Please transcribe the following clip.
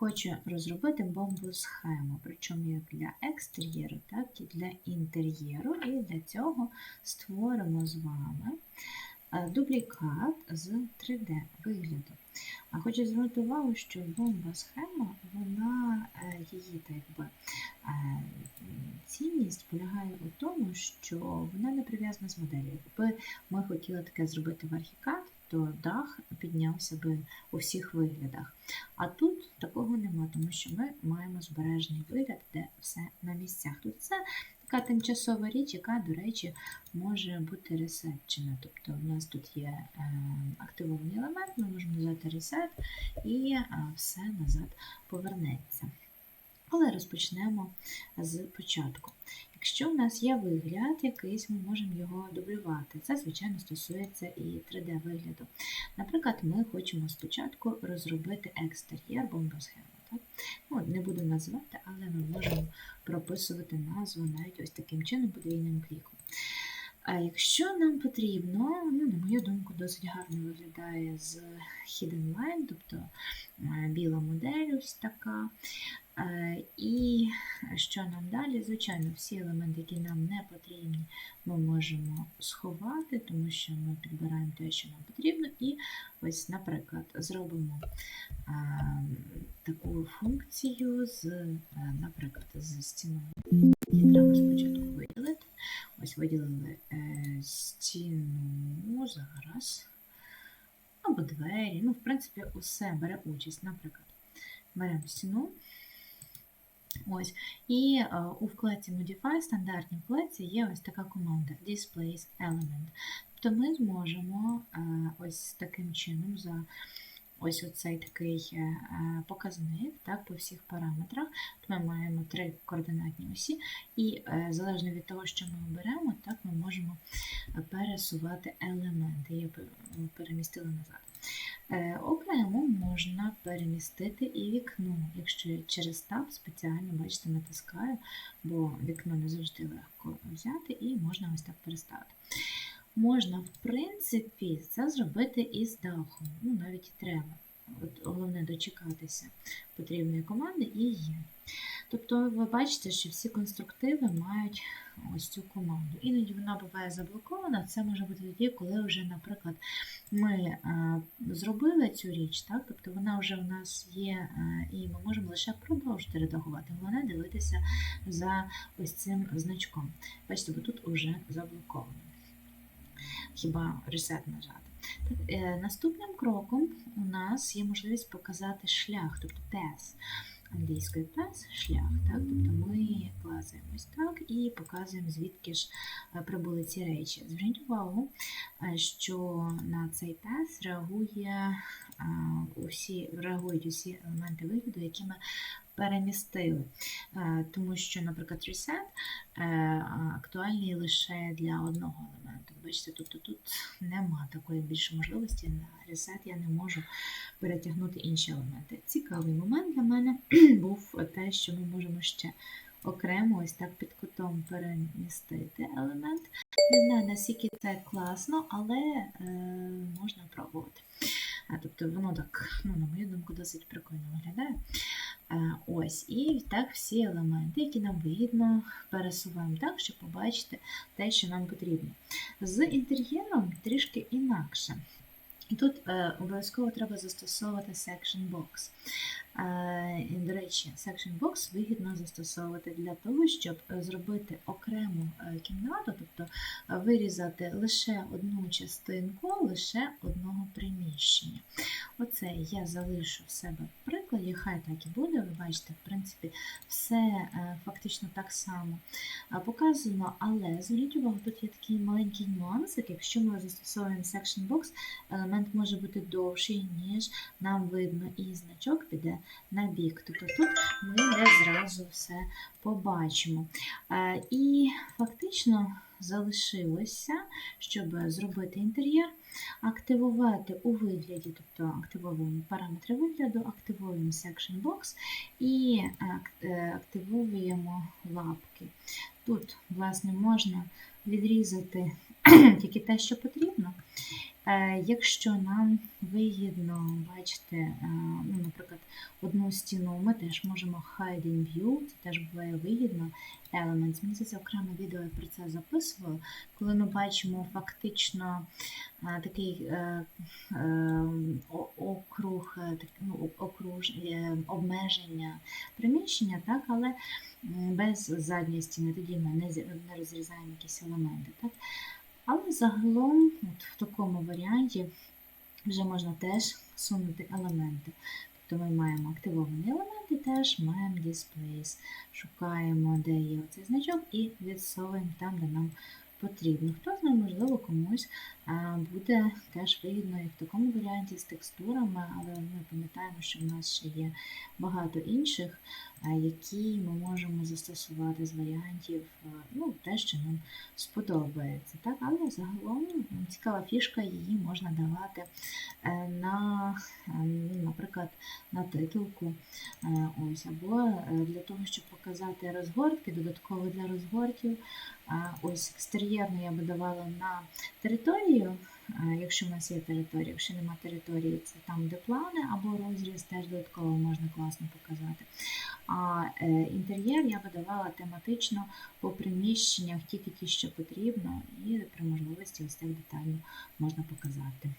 хочу розробити бомбосхему, причому як для екстер'єру, так і для інтер'єру. І для цього створимо з вами е, дублікат з 3D вигляду. А хочу звернути увагу, що бомба-схема, вона е, її так би, е, цінність полягає у тому, що вона не прив'язана з моделлю. Якби ми хотіли таке зробити в архікад, то дах піднявся би у всіх виглядах. А тут такого нема, тому що ми маємо збережений вигляд, де все на місцях. Тут це така тимчасова річ, яка, до речі, може бути ресетчена. Тобто у нас тут є е, активований елемент, ми можемо взяти ресет і все назад повернеться. Але розпочнемо з початку. Якщо у нас є вигляд якийсь, ми можемо його дублювати. Це, звичайно, стосується і 3D-вигляду. Наприклад, ми хочемо спочатку розробити екстер'єр бомбосхему. Ну, не буду називати, але ми можемо прописувати назву навіть ось таким чином подвійним кліком. А якщо нам потрібно, ну, на мою думку, досить гарно виглядає з Hidden Line, тобто е, біла модель ось така. Е, І що нам далі? Звичайно, всі елементи, які нам не потрібні, ми можемо сховати, тому що ми підбираємо те, що нам потрібно. І ось, наприклад, зробимо е, таку функцію з, е, наприклад, з стіною. Її треба спочатку виділити. Ось виділили стіну зараз. Або двері. Ну, в принципі, усе бере участь. Наприклад, беремо стіну. Ось. І е, у вкладці Modify, стандартній вкладці, є ось така команда Displace Element. Тобто ми зможемо е, ось таким чином за ось оцей такий е, показник так, по всіх параметрах. Ми маємо три координатні осі, і залежно від того, що ми оберемо, так ми можемо пересувати елементи. Я перемістила назад. Можна перемістити і вікно, якщо через таб спеціально, бачите, натискаю, бо вікно не завжди легко взяти, і можна ось так переставити. Можна, в принципі, це зробити із дахом, ну навіть і треба. Головне дочекатися потрібної команди і є. Тобто ви бачите, що всі конструктиви мають ось цю команду. Іноді вона буває заблокована. Це може бути тоді, коли вже, наприклад, ми а, зробили цю річ, так? тобто вона вже у нас є, а, і ми можемо лише продовжити редагувати. Головне дивитися за ось цим значком. Бачите, бо тут вже заблоковано. Хіба ресет нажати. Е, Наступним кроком у нас є можливість показати шлях, тобто тез англійською пес шлях. Так? Тобто ми клацаємо ось так і показуємо, звідки ж прибули ці речі. Зверніть увагу, що на цей пес реагує усі, реагують усі елементи вигляду, які ми перемістили. Тому що, наприклад, reset актуальний лише для одного елементу. Бачите, тобто тут нема такої більше можливості. На reset я не можу перетягнути інші елементи. Цікавий момент для мене був те, що ми можемо ще окремо ось так під кутом перемістити елемент. Не знаю, наскільки це класно, але е, можна пробувати. А, тобто воно так, ну, на мою думку, досить прикольно виглядає. Е, ось, І так всі елементи, які нам вигідно, пересуваємо так, щоб побачити те, що нам потрібно. З інтер'єром трішки інакше. І тут е, обов'язково треба застосовувати section box. Е, до речі, section box вигідно застосовувати для того, щоб зробити окрему е, кімнату, тобто е, вирізати лише одну частинку, лише одного приміщення. Оце я залишу в себе в прикладі, хай так і буде. Ви бачите, в принципі, все е, фактично так само показано, але зверніть увагу, тут є такий маленький нюансик. Якщо ми застосовуємо section box, елемент може бути довший, ніж нам видно, і значок піде на бік. Тобто тут ми не зразу все побачимо. Е, і фактично залишилося, щоб зробити інтер'єр, активувати у вигляді, тобто активовуємо параметри вигляду, активуємо section box і е, активуємо лапки. Тут, власне, можна відрізати тільки те, що потрібно. Е, Якщо нам вигідно бачити, е, ну, наприклад, одну стіну, ми теж можемо hide in view, це теж буває вигідно. Elements. Мені здається, окреме відео я про це записувала, коли ми бачимо фактично е, такий округ, ну, окруж, обмеження приміщення, так, але без задньої стіни, тоді ми не, не розрізаємо якісь елементи. Так? Але загалом, от в такому варіанті, вже можна теж сунути елементи. Тобто ми маємо активований елемент і теж маємо displays. Шукаємо, де є цей значок, і відсовуємо там, де нам потрібно. Хто знає, можливо, комусь буде теж вигідно і в такому варіанті з текстурами, але ми пам'ятаємо, що в нас ще є багато інших, які ми можемо застосувати з варіантів, ну, те, що нам сподобається. Так? Але загалом цікава фішка, її можна давати е, на, е, ну, наприклад, на титулку. Е, Ось, або е, для того, щоб показати розгортки, додатково для розгортів. Ось екстер'єрно я би давала на територію, е, якщо в нас є територія, якщо нема території, це там, де плани або розріз, теж додатково можна класно показати. А е, інтер'єр я би давала тематично по приміщеннях, тільки ті, що потрібно, і при можливості ось так детально можна показати.